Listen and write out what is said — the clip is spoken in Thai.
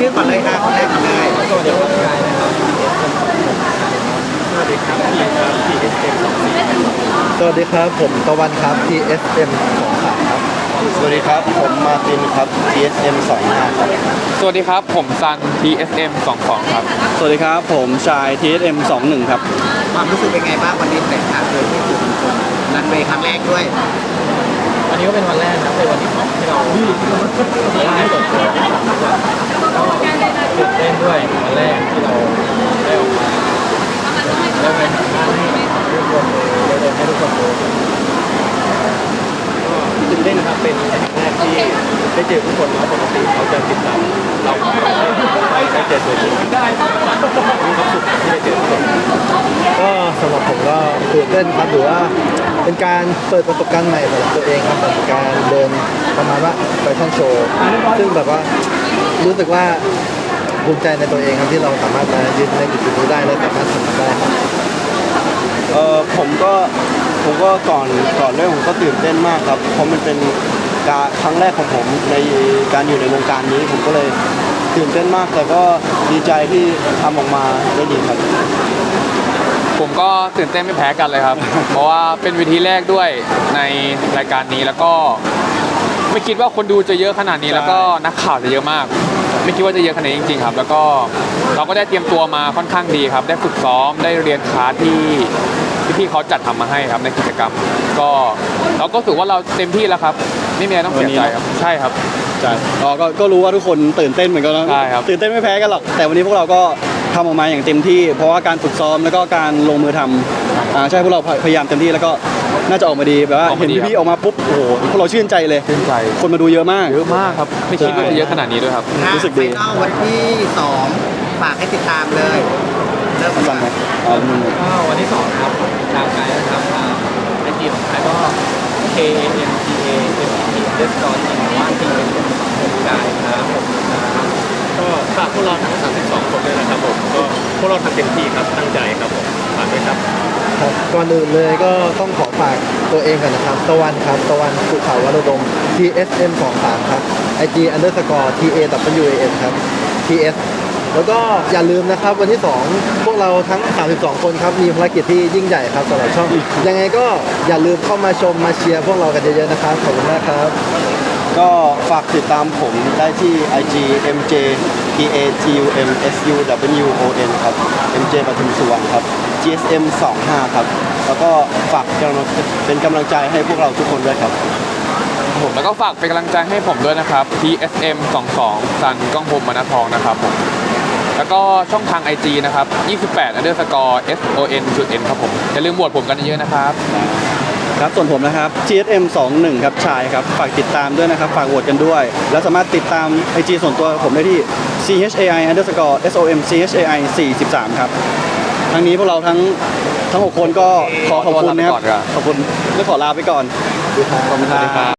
ชื่อก่อนเลยค่ะคนแรกก่อนเลยสวัสดีครับกายนะครับสวัสดีครับพี่ครับ TSM สวัสดีครับผมตะวันครับ TSM 23ครับ สวัสดีครับผมมาร์ตินครับ TSM 25ครับ สวัสดีครับ ผมซัน TSM 22ครับ สวัสดีครับ ผมชาย TSM 21ครับ ความรู้สึกเป็นไงบ้างวันนี้แต่งข่าวเจอที่สื่อมวลชนรันเวย์ครั้งแรกด้วยวันนี้ก็เป็นวันแรกนะครับเป็นวันที่สองที่เราได้เปิดตัวก็ตื่นเต้นด้วยวันแรกที่เราได้ออกมาได้ไปทำงานให้ทุกคนได้เดินให้ทุกคนดูก็ตื่นเต้นนะครับเป็นครั้ง ได้เจอทุกคนนะปกติเขาจะติดตามเราได้เจอตัวจริงได้มีความสุขที่ได้เจอคนก็สำหรับผมก็ตื่นเต้นครับหรือว่าเป็นการเปิดประสบการณ์ใหม่สำหรับตัวเองครับแบบการเดินประมาณว่าแฟชั่นโชว์ซึ่งแบบว่ารู้สึกว่าภูมิใจในตัวเองครับที่เราสามารถมายืนในจุดนี้ได้และสามารถทำมันได้ครับเออผมก็ผมก็ก่อนก่อนเรื่องผมก็ตื่นเต้นมากครับเพราะมันเป็น การครั้งแรกของผมในการอยู่ในวงการนี้ ผมก็เลยตื่นเต้นมากแต่ก็ดีใจที่ทำออกมาได้ดีครับ ผมก็ตื่นเต้นไม่แพ้กันเลยครับ เพราะว่าเป็นเวทีแรกด้วยในรายการนี้แล้วก็ ไม่คิดว่าคนดูจะเยอะขนาดนี้แล้วก็นักข่าวจะเยอะมาก ไม่คิดว่าจะเยอะขนาดนี้จริงๆครับ แล้วก็เราก็ได้เตรียมตัวมาค่อนข้างดีครับ ได้ฝึกซ้อมได้เรียนคลาสที่ที่พี่เขาจัดทำมาให้ครับในกิจกรรม ก็เราก็รู้สึกว่าเราเต็มที่แล้วครับ ไม่มีอะไรต้องเสียใจครับ ใช่ครับ ใช่เราก็ก็รู้ว่าทุกคนตื่นเต้นเหมือนกันนะใช่ครับ ตื่นเต้นไม่แพ้กันหรอก แต่วันนี้พวกเราก็ทำออกมาอย่างเต็มที่ เพราะว่าการฝึกซ้อมแล้วก็การลงมือทำอ่าใช่พวกเราพยายามเต็มที่แล้วก็น่าจะออกมาดีแบบว่าออกมาเห็นดีครับ พี่ๆออกมาปุ๊บโอ้โหพวกเราชื่นใจเลย ชื่นใจคนมาดูเยอะมาก เยอะมากครับ ไม่คิดว่าจะเยอะขนาดนี้ด้วยครับ รู้สึกดี ไฟนอลวันที่สองฝากให้ติดตามเลยเริ่มสั่นไหมอ่ามึงก็วันที่สองครับทางไกด์นะครับไอจีของไกด์ก็ K A M G A M P เดสกอร์จริงว่าที่เป็นผมไกด์ครับผมนะครับก็ฝากพวกเราทั้ง 32 คนด้วยนะครับผมก็พวกเราทำเต็มที่ครับตั้งใจครับผมฝากด้วยครับ ครับก่อนอื่นเลยก็ต้องขอฝากตัวเองก่อนนะครับ ตะวันครับ ตะวันสุขาวรดม TSM 23ครับ IG underscore TAWAN ครับ TS แล้วก็อย่าลืมนะครับวันที่ 2 เราทั้ง 32 คนครับ มีภารกิจที่ยิ่งใหญ่ครับสำหรับช่อง ยังไงก็อย่าลืมเข้ามาชมมาเชียร์พวกเรากันเยอะๆนะครับ ขอบคุณมากครับ ก็ฝากติดตามผมได้ที่ IG MJ P A T U M S U W O N ครับ MJ ปทุมสุวรรณครับ GSM 25ครับ แล้วก็ฝากกำลังเป็นกำลังใจให้พวกเราทุกคนด้วยครับ ผมแล้วก็ฝากเป็นกำลังใจให้ผมด้วยนะครับ TSM 22ซันก้องพรมมณทองนะครับผม แล้วก็ช่องทาง IG นะครับ 28 underscore son จุด n ครับผม อย่าลืมโหวตผมกันเยอะๆนะครับ ครับส่วนผมนะครับ GSM 21ครับชายครับ ฝากติดตามด้วยนะครับ ฝากโหวตกันด้วย แล้วสามารถติดตาม IG ส่วนตัวผมได้ที่ CHAI underscore SOM CHAI 43ครับ ทั้งนี้พวกเราทั้งทั้ง 6 คนก็ขอขอบคุณนะครับ ขอตัวลาไปก่อนครับขอบคุณและขอลาไปก่อน ขอบคุณครับ